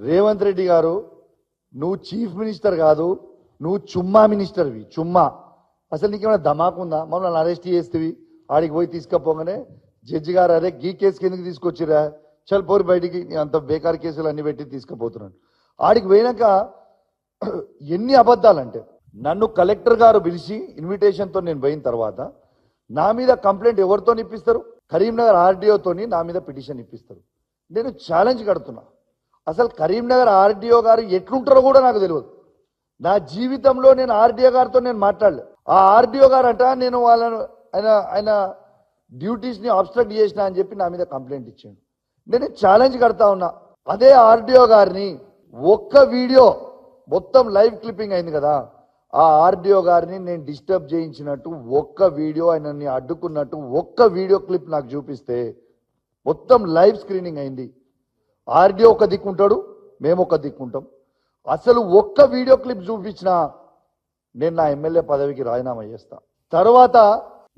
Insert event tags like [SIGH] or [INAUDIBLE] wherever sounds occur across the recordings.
రేవంత్ రెడ్డి గారు నువ్వు chief minister కాదు నువ్వు చుమ్మా మినిస్టర్వి చుమ్మా. అసలు నీకేమైనా ధమాకుందా? మమ్మల్ని అరెస్ట్ చేస్తేవి ఆడికి పోయి తీసుకపోగానే జడ్జి గారు అరే గీ కేసుకి ఎందుకు తీసుకొచ్చిరా చల్ పోరు బయటికి అంత బేకార్ కేసులు అన్ని పెట్టి తీసుకుపోతున్నాను ఆడికి పోయినాక [CLEARS THROAT] ఎన్ని అబద్ధాలంటే నన్ను కలెక్టర్ గారు పిలిచి ఇన్విటేషన్తో నేను పోయిన తర్వాత నా మీద కంప్లైంట్ ఎవరితో ఇప్పిస్తారు? కరీంనగర్ ఆర్డీఓతోని నా మీద పిటిషన్ ఇప్పిస్తారు. నేను ఛాలెంజ్ కడుతున్నా. అసలు కరీంనగర్ ఆర్డీఓ గారు ఎట్లుంటారో కూడా నాకు తెలియదు. నా జీవితంలో నేను ఆర్డీఓ గారితో నేను మాట్లాడలే. ఆ ఆర్డీఓ గారు అంట నేను వాళ్ళను ఆయన ఆయన డ్యూటీస్ని అబ్స్ట్రక్ట్ చేసిన అని చెప్పి నా మీద కంప్లైంట్ ఇచ్చాడు. నేను ఛాలెంజ్ కడతా ఉన్నా. అదే ఆర్డీఓ గారిని ఒక్క వీడియో మొత్తం లైవ్ క్లిప్పింగ్ అయింది కదా ఆ ఆర్డీఓ గారిని నేను డిస్టర్బ్ చేయించినట్టు ఒక్క వీడియో ఆయనని అడ్డుకున్నట్టు ఒక్క వీడియో క్లిప్ నాకు చూపిస్తే మొత్తం లైవ్ స్క్రీనింగ్ అయింది. ఆర్డీఓ ఒక దిక్కుంటాడు మేము ఒక దిక్కుంటాం అసలు ఒక్క వీడియో క్లిప్ చూపించినా నేను నా ఎమ్మెల్యే పదవికి రాజీనామా చేస్తా. తర్వాత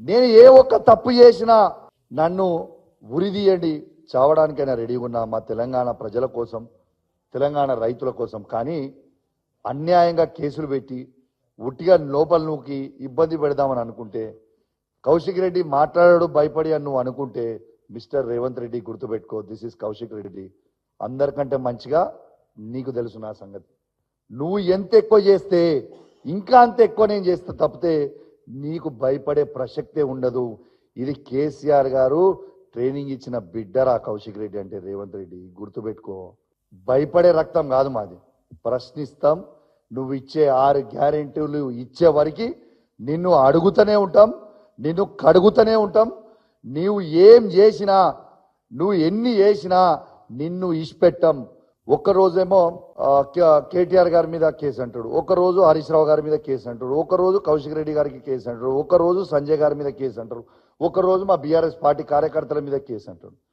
నేను ఏ ఒక్క తప్పు చేసినా నన్ను ఉరిదీయండి చావడానికైనా రెడీగా ఉన్నా మా తెలంగాణ ప్రజల కోసం తెలంగాణ రైతుల కోసం. కానీ అన్యాయంగా కేసులు పెట్టి ఉట్టిగా లోపల నూకి ఇబ్బంది పెడదామని అనుకుంటే కౌశిక్ రెడ్డి మాట్లాడాడు భయపడి అని నువ్వు అనుకుంటే మిస్టర్ రేవంత్ రెడ్డి గుర్తుపెట్టుకో దిస్ ఇస్ కౌశిక్ రెడ్డి. అందరికంటే మంచిగా నీకు తెలుసు నా సంగతి. నువ్వు ఎంత ఎక్కువ చేస్తే ఇంకా అంత ఎక్కువ నేను చేస్తా తప్పితే నీకు భయపడే ప్రసక్తే ఉండదు. ఇది కేసీఆర్ గారు ట్రైనింగ్ ఇచ్చిన బిడ్డరా కౌశిక్ రెడ్డి అంటే రేవంత్ రెడ్డి. గుర్తుపెట్టుకో. భయపడే రక్తం కాదు మాది. ప్రశ్నిస్తాం. నువ్వు ఇచ్చే ఆరు గ్యారెంటీలు ఇచ్చే వరకు నిన్ను అడుగుతూనే ఉంటాం. నిన్ను కడుగుతూనే ఉంటాం. నీవు ఏం చేసినా నువ్వు ఎన్ని చేసినా నిన్ను ఇష్టపెట్టాం ఒక్క రోజేమో కే- కేటీఆర్ గారి మీద కేసు అంటాడు. ఒక రోజు హరీష్ రావు గారి మీద కేసు అంటాడు. ఒక రోజు కౌశిక్ రెడ్డి గారికి కేసు అంటాడు. ఒక రోజు సంజయ్ గారి మీద కేసు అంటారు. ఒక రోజు మా బీఆర్ఎస్ పార్టీ కార్యకర్తల మీద కేసు అంటాడు.